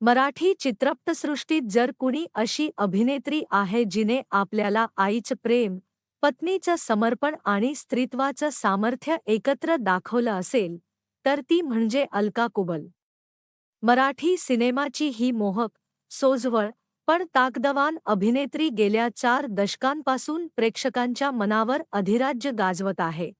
मराठी चित्रपटसृष्टीत जर कुणी अशी अभिनेत्री आहे जिने आपल्याला आईचं प्रेम पत्नीचं समर्पण आणि स्त्रीत्वाचं सामर्थ्य एकत्र दाखवलं असेल तर ती म्हणजे अलका कुबल. मराठी सिनेमाची ही मोहक सोजवळ पण ताकदवान अभिनेत्री गेल्या चार दशकांपासून प्रेक्षकांच्या मनावर अधिराज्य गाजवत आहे.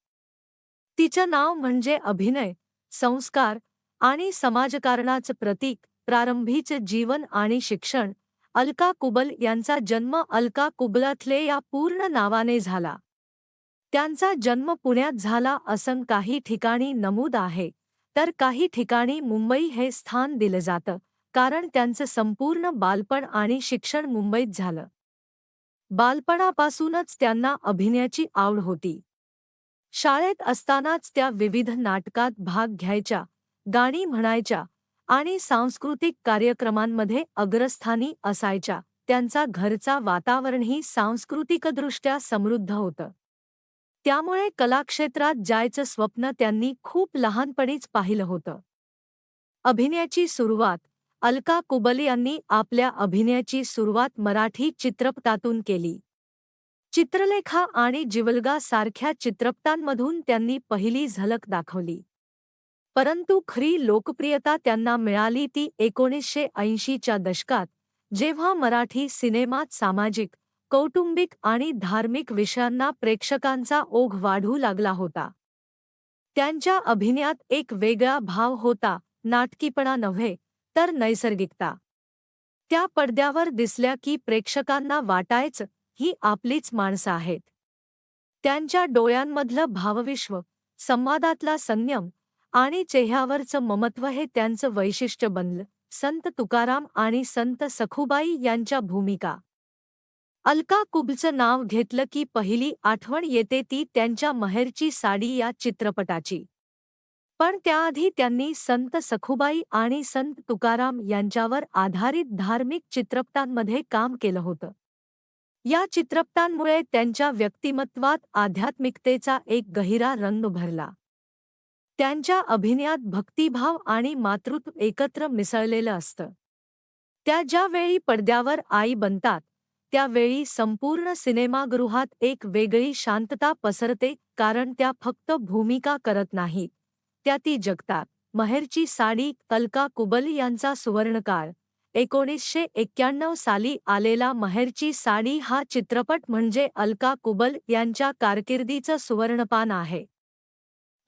तिचं नाव म्हणजे अभिनय संस्कार आणि समाजकारणाचं प्रतीक प्रारंभीचे जीवन आणि शिक्षण अलका कुबल यांचा जन्म अलका कुबलाथले या पूर्ण नावाने झाला. त्यांचा जन्म पुण्यात झाला असं काही ठिकाणी नमूद आहे तर काही ठिकाणी मुंबई हे स्थान दिलं जातं कारण त्यांचं संपूर्ण बालपण आणि शिक्षण मुंबईत झालं. बालपणापासूनच त्यांना अभिनयाची आवड होती. शाळेत असतानाच त्या विविध नाटकात भाग घ्यायच्या गाणी म्हणायच्या आणि सांस्कृतिक कार्यक्रमांमध्ये अग्रस्थानी असायच्या. त्यांचा घरचा वातावरणही सांस्कृतिकदृष्ट्या समृद्ध होतं. त्यामुळे कलाक्षेत्रात जायचं स्वप्न त्यांनी खूप लहानपणीच पाहिलं होतं. अभिनयाची सुरुवात अलका कुबल यांनी आपल्या अभिनयाची सुरुवात मराठी चित्रपटातून केली. चित्रलेखा आणि जिवलगा सारख्या चित्रपटांमधून त्यांनी पहिली झलक दाखवली. परंतु खरी लोकप्रियता त्यांना मिळाली ती एकोणीसशे ऐंशीच्या दशकात जेव्हा मराठी सिनेमात सामाजिक कौटुंबिक आणि धार्मिक विषयांना प्रेक्षकांचा ओघ वाढू लागला होता. त्यांच्या अभिनयात एक वेगळा भाव होता नाटकीपणा नव्हे तर नैसर्गिकता. त्या पडद्यावर दिसल्या की प्रेक्षकांना वाटायचं ही आपलीच माणसं आहेत. त्यांच्या डोळ्यांमधलं भावविश्व संवादातला संयम आणि चेह्यावरचं ममत्व हे त्यांचं वैशिष्ट्य बनलं. संत तुकाराम आणि संत सखुबाई यांच्या भूमिका. अलका कुबचं नाव घेतलं की पहिली आठवण येते ती त्यांच्या महेरची साडी या चित्रपटाची. पण त्याआधी त्यांनी संत सखुबाई आणि संत तुकाराम यांच्यावर आधारित धार्मिक चित्रपटांमध्ये काम केलं होतं. या चित्रपटांमुळे त्यांच्या व्यक्तिमत्वात आध्यात्मिकतेचा एक गहिरा रंग भरला त्यांच्या अभिनयात भक्तिभाव आणि मातृत्व एकत्र मिसळलेलं असतं. त्या ज्यावेळी पडद्यावर आई बनतात त्यावेळी संपूर्ण सिनेमागृहात एक वेगळी शांतता पसरते कारण त्या फक्त भूमिका करत नाहीत. त्या ती जगतात. महेरची साडी कलका कुबल यांचा सुवर्णकाळ. एकोणीसशे एक्क्याण्णव साली आलेला महेरची साडी हा चित्रपट म्हणजे अलका कुबल यांच्या कारकिर्दीचं सुवर्णपान आहे.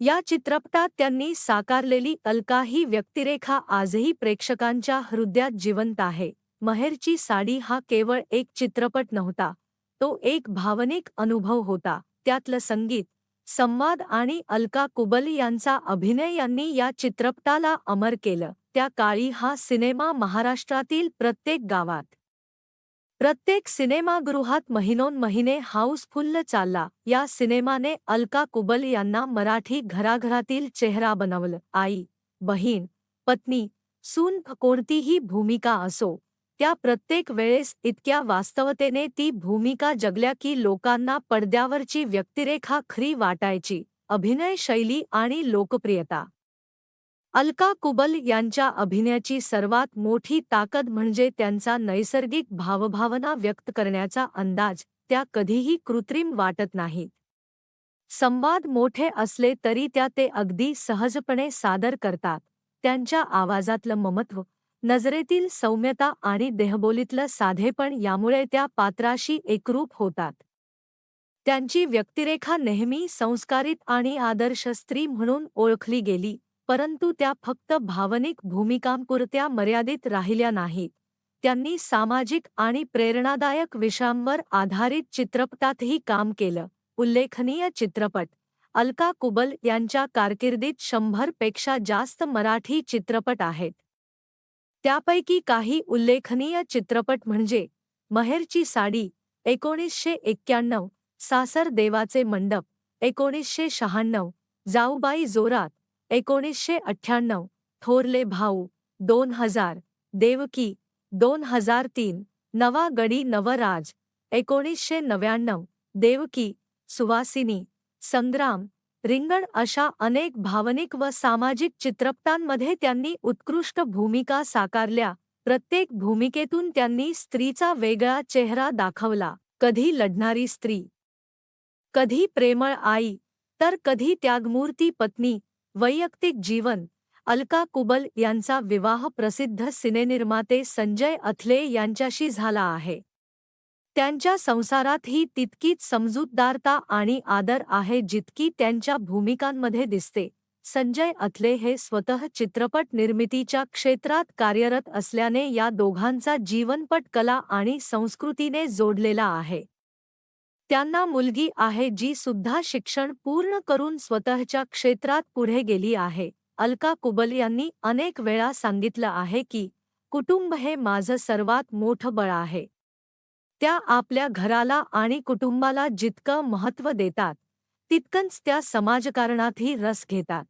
या चित्रपटात त्यांनी साकारलेली अलका ही व्यक्तिरेखा आजही प्रेक्षकांच्या हृदयात जिवंत आहे. महेरची साडी हा केवळ एक चित्रपट नव्हता तो एक भावनिक अनुभव होता. त्यातलं संगीत संवाद आणि अलका कुबल यांचा अभिनय यांनी या चित्रपटाला अमर केलं. त्या काळी हा सिनेमा महाराष्ट्रातील प्रत्येक गावात प्रत्येक सिनेमागृहात महिनोन महिने हाऊसफुल्ल चालला. या सिनेमाने अलका कुबल यांना मराठी घराघरातील चेहरा बनवलं. आई बहीण पत्नी सून कोणतीही भूमिका असो त्या प्रत्येक वेळेस इतक्या वास्तवतेने ती भूमिका जगल्या की लोकांना पडद्यावरची व्यक्तिरेखा खरी वाटायची. अभिनय शैली आणि लोकप्रियता. अलका कुबल यांच्या अभिनयाची सर्वात मोठी ताकद म्हणजे त्यांचा नैसर्गिक भावभावना व्यक्त करण्याचा अंदाज त्या कधीही कृत्रिम वाटत नाहीत. संवाद मोठे असले तरी त्या ते अगदी सहजपणे सादर करतात. त्यांच्या आवाजातलं ममत्व नजरेतील सौम्यता आणि देहबोलीतलं साधेपण यामुळे त्या पात्राशी एकरूप होतात. त्यांची व्यक्तिरेखा नेहमी संस्कारित आणि आदर्श स्त्री म्हणून ओळखली गेली. परंतु त्या फक्त भावनिक भूमिकांपुरत्या मर्यादित राहिल्या नाहीत. त्यांनी सामाजिक आणि प्रेरणादायक विषयांवर आधारित चित्रपटातही काम केलं. उल्लेखनीय चित्रपट अलका कुबल यांच्या कारकिर्दीत शंभरपेक्षा जास्त मराठी चित्रपट आहेत. त्यापैकी काही उल्लेखनीय चित्रपट म्हणजे महेरची साडी एकोणीसशे एक्क्याण्णव सासर देवाचे मंडप एकोणीसशे शहाण्णव जाऊबाई जोरात एकोणीसशे अठ्ठ्याण्णव थोरले भाऊ दोन हजार देवकी दोन हजार तीन नवा गडी नवराज एकोणीसशे नव्याण्णव देवकी सुवासिनी संग्राम रिंगण अशा अनेक भावनिक व सामाजिक चित्रपटांमध्ये त्यांनी उत्कृष्ट भूमिका साकारल्या. प्रत्येक भूमिकेतून त्यांनी स्त्रीचा वेगळा चेहरा दाखवला. कधी लढणारी स्त्री कधी प्रेमळ आई तर कधी त्यागमूर्ती पत्नी वैयक्तिक जीवन. अलका कुबल यांचा विवाह प्रसिद्ध सिनेनिर्माते संजय अथले यांच्याशी झाला आहे. त्यांच्या संसारातही तितकीच समजूतदारता आणि आदर आहे जितकी त्यांच्या भूमिकांमध्ये दिसते. संजय अथले हे स्वतः चित्रपट निर्मितीच्या क्षेत्रात कार्यरत असल्याने या दोघांचा जीवनपट कला आणि संस्कृतीने जोडलेला आहे. त्यांना मुलगी आहे जी सुद्धा शिक्षण पूर्ण करून स्वतःच्या क्षेत्रात पुढे गेली आहे. अलका कुबल यांनी अनेक वेळा सांगितलं आहे की कुटुंब हे माझं सर्वात मोठं बळ आहे. त्या आपल्या घराला आणि कुटुंबाला जितकं महत्त्व देतात तितकंच त्या समाजकारणातही रस घेतात.